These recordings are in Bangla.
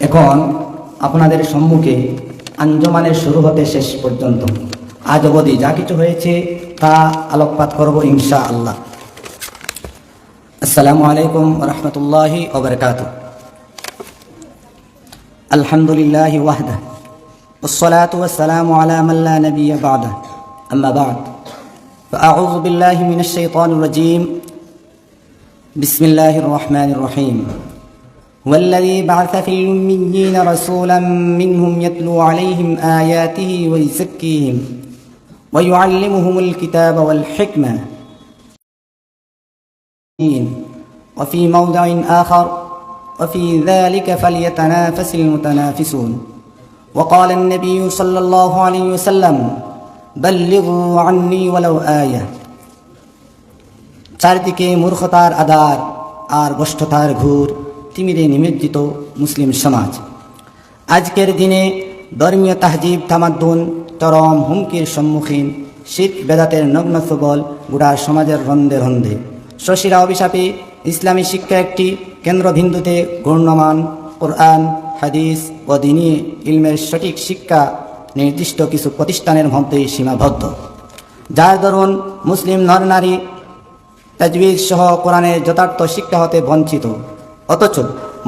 এখন আপনাদের সম্মুখে আঞ্জমানের শুরু হতে শেষ পর্যন্ত আজ অবধি যা কিছু হয়েছে তা আলোকপাত করব ইনশা আল্লাহ আসসালামু আলাইকুম রহমতুল্লাহি ওবরকাত আলহামদুলিল্লাহ ওয়াহদা والصلاة والسلام على من لا نبي بعده أما بعد فأعوذ بالله من الشيطان الرجيم بسم الله الرحمن الرحيم هو الذي بعث في الأميين رسولا منهم يتلو عليهم آياته ويزكيهم ويعلمهم الكتاب والحكمة وفي موضع آخر وفي ذلك فليتنافس المتنافسون وقال النبي صلى الله عليه وسلم بلغوا عني ولو آية চারদিকে মূর্খতার আধার আর গোষ্ঠতার ঘুর তিমিরে নিমজ্জিত মুসলিম সমাজ। আজকের দিনে ধর্মীয় তাহজিব, তামাদ্দুন, চরম হুমকির সম্মুখীন শীত বেদাতের নগ্ন সুবল গোড়া সমাজের রন্ধে রন্ধে। শশীরা অভিশাপে ইসলামী শিক্ষা একটি কেন্দ্রবিন্দুতে গণ্যমান কোরআন, হাদিস ও দিনী ইলমের সঠিক শিক্ষা নির্দিষ্ট কিছু প্রতিষ্ঠানের মধ্যেই সীমাবদ্ধ। যার দরুন মুসলিম নরনারী তাজবিজ সহ কোরআনের যথার্থ শিক্ষা হতে বঞ্চিত। অথচ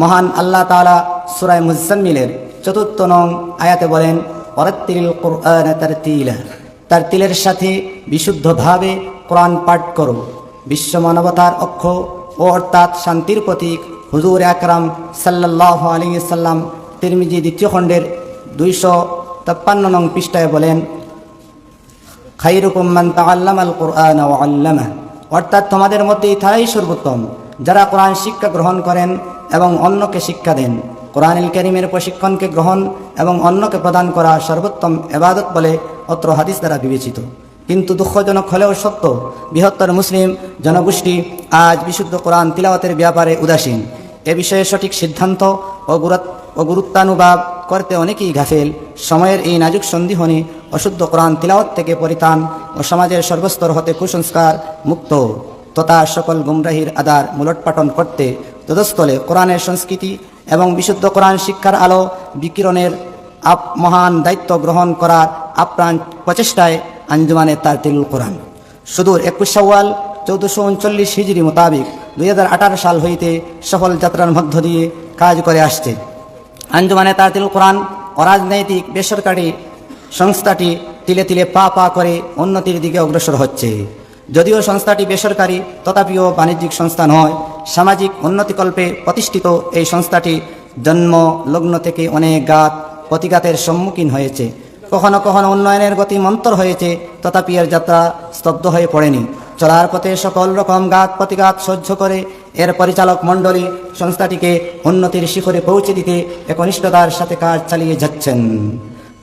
মহান আল্লাহ তালা সুরায় মুজাম্মিলের চতুর্থ নং আয়াতে বলেন অরাত্তিল কোরআন তার তিলা তার তিলের সাথে বিশুদ্ধভাবে কোরআন পাঠ করো। বিশ্ব মানবতার অক্ষ ও অর্থাৎ শান্তির প্রতীক হুজুর আকরাম সাল্লাহ আলী সাল্লাম তিরমিজি দ্বিতীয় খণ্ডের দুইশো তেপ্পান্ন নং পৃষ্ঠায় বলেন খাইরুকুম মান তাআল্লামাল কুরআন ওয়া আল্লামা অর্থাৎ তোমাদের মধ্যেই তারাই সর্বোত্তম। যারা কোরআন শিক্ষা গ্রহণ করেন এবং অন্যকে শিক্ষা দেন, কোরআনুল করিমের প্রশিক্ষণকে গ্রহণ এবং অন্যকে প্রদান করা সর্বোত্তম এবাদত বলে অত্র হাদিস দ্বারা বিবেচিত। কিন্তু দুঃখজনক হলেও সত্য, বৃহত্তর মুসলিম জনগোষ্ঠী আজ বিশুদ্ধ কোরআন তিলাওয়াতের ব্যাপারে উদাসীন। এ বিষয়ে সঠিক সিদ্ধান্ত ও ও গুরুত্বানুবাদ করতে অনেকেই গাফেল। সময়ের এই নাজুক সন্ধিহনে অশুদ্ধ কোরআন তিলাওয়াত থেকে পরিতান ও সমাজের সর্বস্তর হতে কুসংস্কার মুক্ত। তথা সকল গুমরাহির আদার মূলটপাটন করতে তদস্থলে কোরআনের সংস্কৃতি এবং বিশুদ্ধ কোরআন শিক্ষার আলো বিকিরণের আপ মহান দায়িত্ব গ্রহণ করার আপ্রাণ প্রচেষ্টায় আঞ্জুমানে তার তিলুল কোরআন। সুদূর একুশ সওয়াল চৌদ্দশো উনচল্লিশ হিজড়ি মোতাবিক দুই হাজার আঠারো সাল হইতে সফল যাত্রার মধ্য দিয়ে কাজ করে আসছে। আঞ্জুমানে তাতিল কোরআন অরাজনৈতিক বেসরকারি সংস্থাটি তিলে তিলে পা পা করে উন্নতির দিকে অগ্রসর হচ্ছে। যদিও সংস্থাটি বেসরকারি, তথাপিও বাণিজ্যিক সংস্থা নয়, সামাজিক উন্নতিকল্পে প্রতিষ্ঠিত এই সংস্থাটি জন্ম লগ্ন থেকে অনেক গাত প্রতিঘাতের সম্মুখীন হয়েছে। কখনো কখনো উন্নয়নের গতি মন্তর হয়েছে, তথাপি এর যাত্রা স্তব্ধ হয়ে পড়েনি। চলার পথে সকল রকম গাত প্রতিঘাত সহ্য করে এর পরিচালক মণ্ডলী সংস্থাটিকে উন্নতির শিখরে পৌঁছে দিতে একনিষ্ঠতার সাথে কাজ চালিয়ে যাচ্ছেন।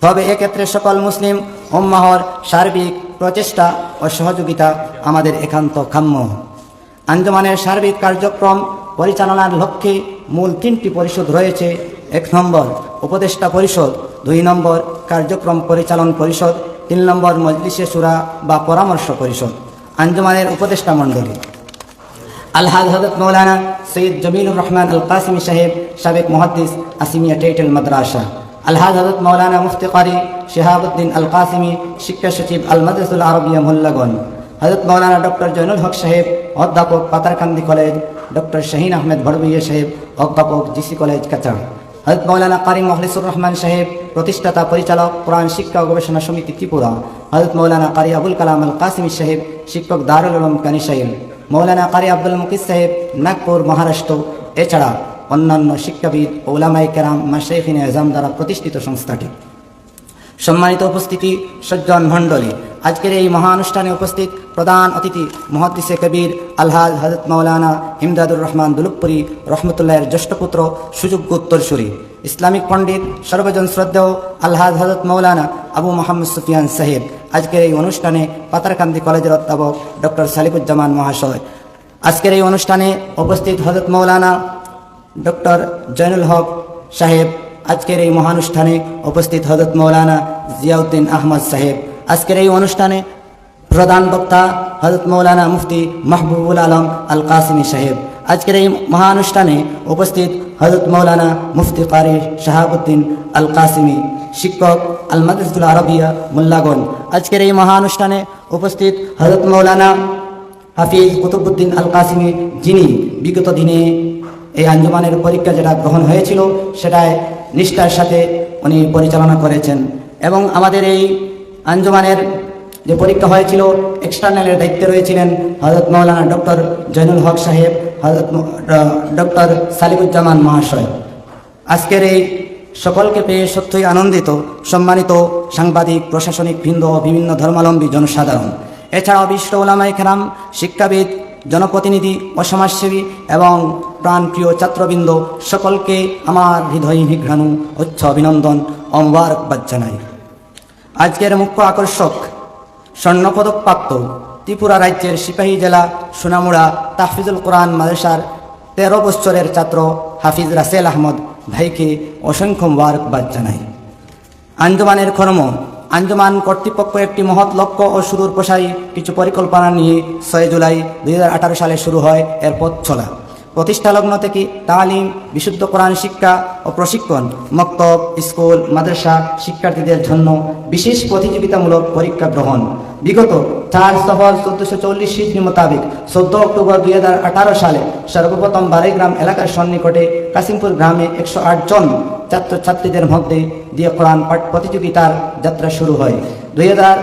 তবে এক্ষেত্রে সকল মুসলিম উম্মাহর সার্বিক প্রচেষ্টা ও সহযোগিতা আমাদের একান্ত কাম্য। আঞ্জমানের সার্বিক কার্যক্রম পরিচালনার লক্ষ্যে মূল তিনটি পরিষদ রয়েছে। এক নম্বর উপদেষ্টা পরিষদ, দুই নম্বর কার্যক্রম পরিচালন পরিষদ, তিন নম্বর মজলিসে সুরা বা পরামর্শ পরিষদ। আঞ্জমানের উপদেষ্টা মণ্ডলী। আলহাদ হজরত মৌলানা সৈয়দ জমিলুর রহমান আল কাসিমি সাহেব, সাবেক মহাদিস আসিমিয়া টেটেল মাদ্রাসা। আলহাদ হজরত মৌলানা মুফতি কারি শিহাবুদ্দিন আল কাসিমি শিক্ষা সচিব আল মাদ্রাসুল আরবিয়া মোল্লাগঞ্জ। হজরত মৌলানা ডক্টর জৈনুল হক সাহেব, অধ্যাপক পাতারকান্দি কলেজ, ডক্টর শাহিন আহমেদ ভড়বইয়া সাহেব, অধ্যাপক জিসি কলেজ কাচার হজরত মৌলানা কারিম মখলিসুর রহমান সাহেব, প্রতিষ্ঠাতা পরিচালক কোরআন শিক্ষা গবেষণা সমিতি ত্রিপুরা। হজরত মৌলানা কারি আবুল কালাম আল কাসিমি সাহেব, শিক্ষক দারুল উলুম কানিসাইল মৌলানা কারি আব্দুল মুকিস সাহেব, নাগপুর, মহারাষ্ট্র। এছাড়া অন্যান্য শিক্ষাবিদ ওলামাই কেরাম মাশেখিন এজাম দ্বারা প্রতিষ্ঠিত সংস্থাটি। সম্মানিত উপস্থিতি, সজ্জন মণ্ডলী, আজকের এই মহানুষ্ঠানে উপস্থিত প্রধান অতিথি মহাদিসে কবির আলহাজ হজরত মৌলানা ইমদাদুর রহমান দুলুপুরি রহমতুল্লাহের জ্যেষ্ঠপুত্র সুযোগ্য উত্তরসূরি, ইসলামিক পণ্ডিত, সর্বজন শ্রদ্ধেয় আলহাজ হজরত মৌলানা আবু মোহাম্মদ সুফিয়ান সাহেব, আজকের এই অনুষ্ঠানে পাতারকান্দি কলেজের অধ্যাপক ডক্টর সালিকুজ্জামান মহাশয়। আজকের এই অনুষ্ঠানে উপস্থিত হজরত মৌলানা ডক্টর জৈনুল হক সাহেব। আজকের এই মহানুষ্ঠানে উপস্থিত হজরত মৌলানা জিয়াউদ্দিন আহমদ সাহেব। আজকের এই অনুষ্ঠানে প্রধান বক্তা হজরত মৌলানা মুফতি মাহবুবুল আলম আল কাসিমি সাহেব। আজকের এই মহানুষ্ঠানে উপস্থিত হজরত মৌলানা মুফতি কারি শাহাবুদ্দিন আল কাসিমি শিক্ষক আল মাদ্রাসুল আরবিয়া মোল্লাগন আজকের এই মহানুষ্ঠানে উপস্থিত হজরত মৌলানা হাফিজ কুতুবুদ্দিন আল কাসিমি যিনি বিগত দিনে এই আঞ্জুমানের পরীক্ষা যেটা গ্রহণ হয়েছিল, সেটায় নিষ্ঠার সাথে উনি পরিচালনা করেছেন। এবং আমাদের এই আঞ্জুমানের যে পরীক্ষা হয়েছিল এক্সটার্নালের দায়িত্বে রয়েছিলেন হজরত মৌলানা ডক্টর জৈনুল হক সাহেব হজরত ডক্টর সালিকুজ্জামান মহাশয়। আজকের এই সকলকে পেয়ে সত্যই আনন্দিত, সম্মানিত সাংবাদিক, প্রশাসনিক বৃন্দ, বিভিন্ন ধর্মাবলম্বী জনসাধারণ। এছাড়াও বিশ্ব ওলামাই খেরাম শিক্ষাবিদ, জনপ্রতিনিধি ও সমাজসেবী এবং প্রাণপ্রিয় ছাত্রবৃন্দ, সকলকে আমার হৃদয় নিঘ্রাণু উচ্চ অভিনন্দন ও মুবারকবাদ জানাই আজকের মুখ্য আকর্ষক স্বর্ণপদক প্রাপ্ত ত্রিপুরা রাজ্যের সিপাহী জেলা সোনামুড়া তাহফিজুল কোরআন মাদ্রাসার তেরো বছরের ছাত্র হাফিজ রাসেল আহমদ ভাইকে অসংখ্য মুবারকবাদ জানাই আঞ্জুমানের কর্ম আঞ্জুমান কর্তৃপক্ষ একটি মহৎ লক্ষ্য ও শুরুর প্রসারী কিছু পরিকল্পনা নিয়ে ছয় জুলাই দুই হাজার আঠারো সালে শুরু হয় এর পথ চলা। প্রতিষ্ঠা লগ্ন থেকে তালিম, বিশুদ্ধ কোরআন শিক্ষা ও প্রশিক্ষণ, মক্তব, স্কুল, মাদ্রাসা শিক্ষার্থীদের জন্য বিশেষ প্রতিযোগিতামূলক পরীক্ষা গ্রহণ? বিগত চার সফর চোদ্দশো চল্লিশ সিদ্ধি মোতাবেক চোদ্দ অক্টোবর দুই হাজার আঠারো সালে সর্বপ্রথম বারেগ্রাম এলাকার সন্নিকটে কাসিমপুর গ্রামে একশো আট জন ছাত্রছাত্রীদের মধ্যে দিয়ে কোরআন পাঠ প্রতিযোগিতার যাত্রা শুরু হয়। দুই হাজার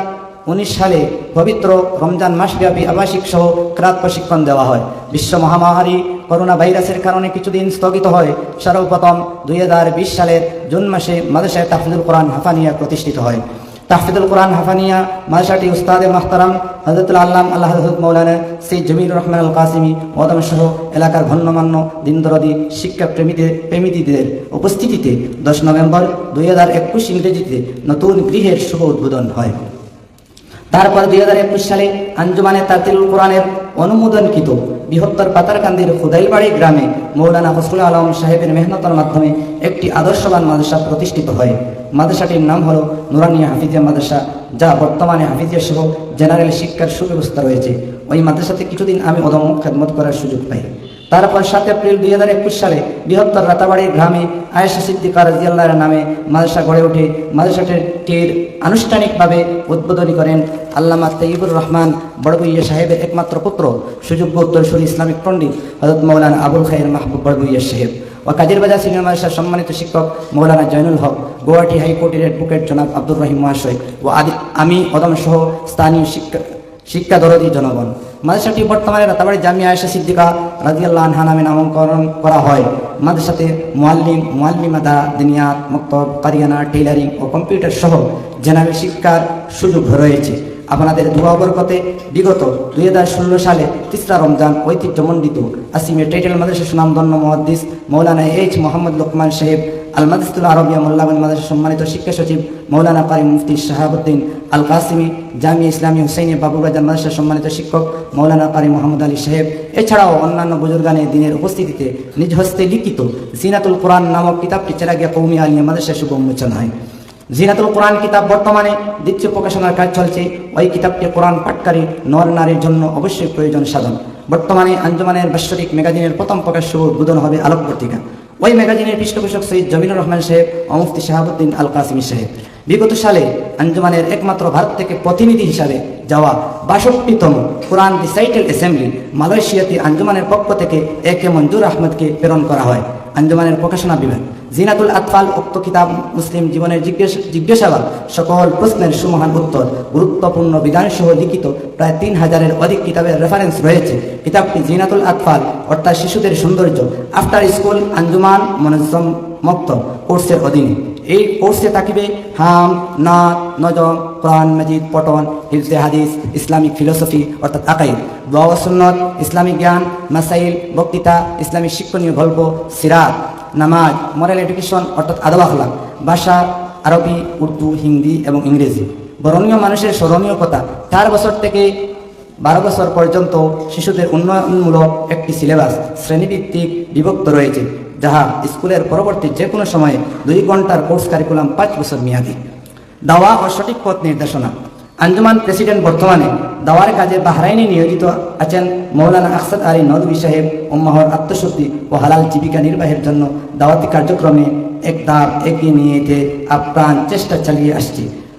উনিশ সালে পবিত্র রমজান মাসব্যাপী আবাসিক সহ ক্রাত প্রশিক্ষণ দেওয়া হয়। বিশ্ব মহামারী করোনা ভাইরাসের কারণে কিছুদিন স্থগিত হয়। সর্বপ্রথম দুই হাজার বিশ সালের জুন মাসে মাদ্রাসায় তাহফিদুল কোরআন হাফানিয়া প্রতিষ্ঠিত হয়। তাহফিদুল কোরআন হাফানিয়া মাদ্রাসাটি উস্তাদে মাহতারাম হজরতুল আল্লাম আল্লাহ হজরত মৌলানা সেই জমির রহমান আল কাসিমি ওদম সহ এলাকার ঘন্যমান্য দিনদরদি শিক্ষা প্রেমীদের প্রেমীদের উপস্থিতিতে দশ নভেম্বর দুই হাজার একুশ ইংরেজিতে নতুন গৃহের শুভ উদ্বোধন হয়। তারপর দুই হাজার একুশ সালে আঞ্জুমানে তাতিল কোরআনের অনুমোদনকৃত বৃহত্তর পাতারকান্দির খুদাইবাড়ি গ্রামে মৌলানা ফসরুল আলম সাহেবের মেহনতার মাধ্যমে একটি আদর্শবান মাদ্রাসা প্রতিষ্ঠিত হয়। মাদ্রাসাটির নাম হল নুরানিয়া হাফিজিয়া মাদ্রাসা, যা বর্তমানে হাফিজিয়া সহ জেনারেল শিক্ষার সুব্যবস্থা রয়েছে। ওই মাদ্রাসাতে কিছুদিন আমি অদম খেদমত করার সুযোগ পাই। তারপর সাত এপ্রিল দুই হাজার একুশ সালে বৃহত্তর রাতাবাড়ির গ্রামে আয়েশা সিদ্দিকা রাজিয়াল্লাহর নামে মাদ্রাসা গড়ে ওঠে। মাদ্রাসাটির আনুষ্ঠানিকভাবে উদ্বোধনী করেন আল্লামা তৈবুর রহমান বড়বইয়া সাহেবের একমাত্র পুত্র, সুযোগ্য উত্তরসূরি ইসলামিক পণ্ডিত হজরত মৌলানা আবুল খায়ের মাহবুব বড়বইয়া সাহেব ও কাজের বাজার সিনিয়র মাদ্রাসার সম্মানিত শিক্ষক মৌলানা জয়নুল হক, গুয়াহাটি হাইকোর্টের অ্যাডভোকেট জনাব আব্দুর রহিম মহাশয় ও আদি আমি, অদম সহ স্থানীয় শিক্ষা শিক্ষা দরদি জনগণ। মাদ্রাসাটি বর্তমানে রাতাবাড়ি জামিয়া আয়েশা সিদ্দিকা রাজিয়াল্লাহ আনহা নামে নামকরণ করা হয়। মাদ্রাসাতে মোয়াল্লিম মোয়াল্লিমাদা দিনিয়াত, মক্তব, কারিয়ানা, টেইলারিং ও কম্পিউটার সহ জেনারেল শিক্ষার সুযোগ রয়েছে। আপনাদের ধোয়া বরকতে বিগত দুই হাজার ষোলো সালে তিসরা রমজান ঐতিহ্যমণ্ডিত আসিমে টাইটেল মাদ্রাসা সুনামধন্য মহাদ্দিস মৌলানা এইচ মোহাম্মদ লোকমান সাহেব আল মাদিসুল আরবিয়া মোল্লাবিন মাদ্রাসা সম্মানিত শিক্ষা সচিব মৌলানা কারি মুফতি শাহাবুদ্দিন আল কাসিমি জামিয়া ইসলামী হুসেইনে বাবুবাজার মাদ্রাসা সম্মানিত শিক্ষক মৌলানা কারি মোহাম্মদ আলী সাহেব, এছাড়াও অন্যান্য বুজুর্গানে দিনের উপস্থিতিতে নিজ হস্তে লিখিত জিনাতুল কোরআন নামক কিতাবটি চেরাগিয়া কৌমি আলিয়া মাদ্রাসা শুভ উন্মোচন হয় জিনাতুল কোরআন কিতাব বর্তমানে দ্বিতীয় প্রকাশনার কাজ চলছে। ওই কিতাবটি কোরআন পাঠকারী নর নারীর জন্য অবশ্যই প্রয়োজন সাধন। বর্তমানে আঞ্জমানের বাৎসরিক ম্যাগাজিনের প্রথম প্রকাশ শুভ উদ্বোধন হবে আলোক পত্রিকা ওই ম্যাগাজিনের পৃষ্ঠপোষক সৈয়দ জমিনুর রহমান সাহেব ও মুফতি শাহাবুদ্দিন আল কাসিমি সাহেব। বিগত সালে আঞ্জমানের একমাত্র ভারত থেকে প্রতিনিধি হিসাবে যাওয়া বাষট্টিতম কোরআন রিসাইটেল অ্যাসেম্বলি মালয়েশিয়াতে আঞ্জমানের পক্ষ থেকে এ কে মঞ্জুর আহমেদকে প্রেরণ করা হয়। আঞ্জুমানের প্রকাশনা বিভাগ। জিনাতুল আতফাল উক্ত কিতাব মুসলিম জীবনের জিজ্ঞেস, জিজ্ঞাসাবাদ সকল প্রশ্নের সুমহান উত্তর। গুরুত্বপূর্ণ বিধানসহ লিখিত প্রায় তিন হাজারের অধিক কিতাবের রেফারেন্স রয়েছে। কিতাবটি জিনাতুল আতফাল, অর্থাৎ শিশুদের সৌন্দর্য আফটার স্কুল আঞ্জুমান মনোজম মক্ত কোর্সের অধীনে। এই কোর্সে থাকিবে হাম, নাত, নজম, কোরআন মজিদ পটন হিফজে, হাদিস, ইসলামিক ফিলোসফি, অর্থাৎ আকাইদ। দোয়া সুন্নত, ইসলামিক জ্ঞান, মাসাইল, বক্তৃতা, ইসলামিক শিক্ষণীয় গল্প, সিরাত, নামাজ, মরাল এডুকেশন, অর্থাৎ আদব আখলাক, ভাষা, আরবি, উর্দু, হিন্দি এবং ইংরেজি। বরণীয় মানুষের স্মরণীয় কথা, চার বছর থেকে বারো বছর পর্যন্ত শিশুদের উন্নয়নমূলক একটি সিলেবাস শ্রেণীভিত্তিক বিভক্ত রয়েছে, যাহা স্কুলের পরবর্তী যে কোনো সময়ে দুই ঘণ্টার কোর্স কারিকুলাম পাঁচ বছর মেয়াদী। দাওয়া ও সঠিক পথ নির্দেশনা। আঞ্জুমান প্রেসিডেন্ট বর্তমানে দাওয়ার কাজে বাহরাইনে নিয়োজিত আছেন মৌলানা আকসাদ আলী নদবী সাহেব, উম্মাহর আত্মশুদ্ধি ও হালাল জীবিকা নির্বাহের জন্য দাওয়াতি কার্যক্রমে এক ধাপ এগিয়ে নিয়ে যেতে আপ্রাণ চেষ্টা চালিয়ে আসছি।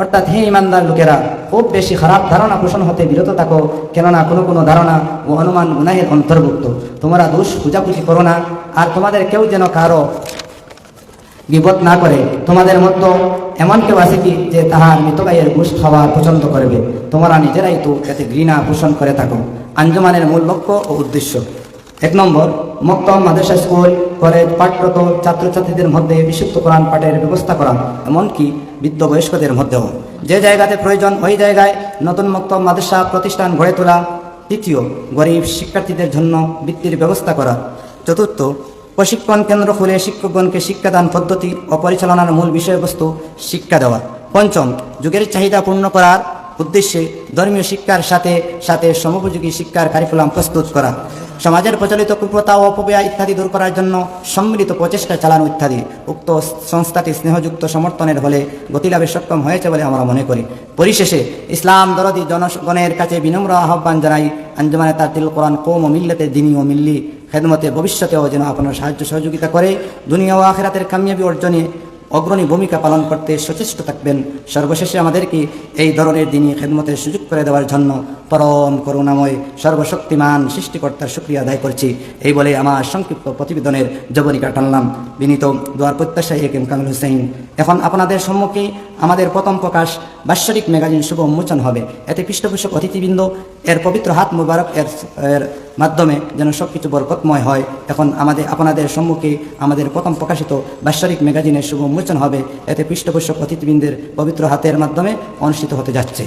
অর্থাৎ হে ইমানদার লোকেরা, খুব বেশি খারাপ ধারণা পোষণ হতে বিরত থাকো, কেননা কোনো কোনো ধারণা ও অনুমান গুনাহের অন্তর্ভুক্ত। তোমরা দোষ পূজাপুজি করো না, আর তোমাদের কেউ যেন কারও বিপদ না করে। তোমাদের মতো এমন কেউ আছে কি, যে তাহার মৃতগাইয়ের ঘুষ খাওয়া পছন্দ করবে। তোমরা নিজেরাই তো এতে ঘৃণা পোষণ করে থাকো। আঞ্জমানের মূল লক্ষ্য ও উদ্দেশ্য। এক নম্বর মক্তব মাদ্রাসা স্কুল কলেজ পাঠরত ছাত্রছাত্রীদের মধ্যে বিশুদ্ধ কোরআন পাঠের ব্যবস্থা করা, এমনকি বৃদ্ধ বয়স্কদের মধ্যেও। যে জায়গাতে প্রয়োজন, ওই জায়গায় নতুন মক্তব মাদ্রাসা প্রতিষ্ঠান গড়ে তোলা। তৃতীয়, গরিব শিক্ষার্থীদের জন্য বৃত্তির ব্যবস্থা করা। চতুর্থ, প্রশিক্ষণ কেন্দ্র খুলে শিক্ষকগণকে শিক্ষাদান পদ্ধতি ও পরিচালনার মূল বিষয়বস্তু শিক্ষা দেওয়া। পঞ্চম, যুগের চাহিদা পূর্ণ করার উদ্দেশ্যে ধর্মীয় শিক্ষার সাথে সাথে সমোপযোগী শিক্ষার কারিকুলাম প্রস্তুত করা। সমাজের প্রচলিত কুপ্রতা ও অপব্যয় ইত্যাদি দূর করার জন্য সম্মিলিত প্রচেষ্টা চালানো ইত্যাদি। উক্ত সংস্থাটি স্নেহযুক্ত সমর্থনের ফলে গতিলাভে সক্ষম হয়েছে বলে আমরা মনে করি। পরিশেষে ইসলাম দরদি জনগণের কাছে বিনম্র আহ্বান জানাই, আঞ্জমানে তার তিল কোরআন কোম মিল্লাতে দিনী ও মিল্লি খেদমতে ভবিষ্যতেও যেন আপনার সাহায্য সহযোগিতা করে, দুনিয়া ও আখেরাতের কামিয়াবি অর্জনে অগ্রণী ভূমিকা পালন করতে সচেষ্ট থাকবেন। সর্বশেষে আমাদেরকে এই ধরনের দিনই খেদমতের সুযোগ করে দেওয়ার জন্য পরম করুণাময়, সর্বশক্তিমান সৃষ্টিকর্তার শুক্রিয়া আদায় করছি। এই বলে আমার সংক্ষিপ্ত প্রতিবেদনের জবনিকা টানলাম। বিনীত দোয়ার প্রত্যাশায় একেম কামরুল হুসাইন এখন আপনাদের সম্মুখে আমাদের প্রথম প্রকাশ বাৎসরিক ম্যাগাজিন শুভ উন্মোচন হবে। এতে পৃষ্ঠপোষক অতিথিবৃন্দ, এর পবিত্র হাত মুবারক এর মাধ্যমে যেন সব কিছু বরকতময় হয়। এখন আমাদের, আপনাদের সম্মুখে আমাদের প্রথম প্রকাশিত বাৎসরিক ম্যাগাজিনের শুভ উন্মোচন হবে। এতে পৃষ্ঠপোষক অতিথিবৃন্দের পবিত্র হাতের মাধ্যমে অনুষ্ঠিত হতে যাচ্ছে।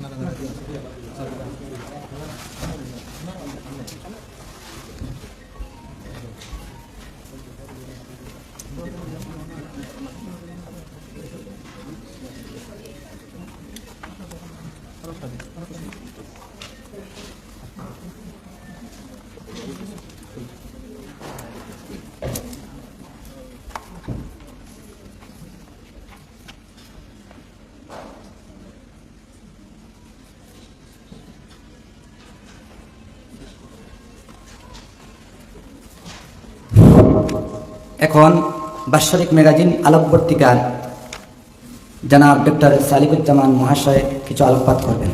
なかなか。এখন বাৎসরিক ম্যাগাজিন আলোকবর্তিকার জানা ডক্টর সালিকুজ্জামান মহাশয় কিছু আলোকপাত করবেন।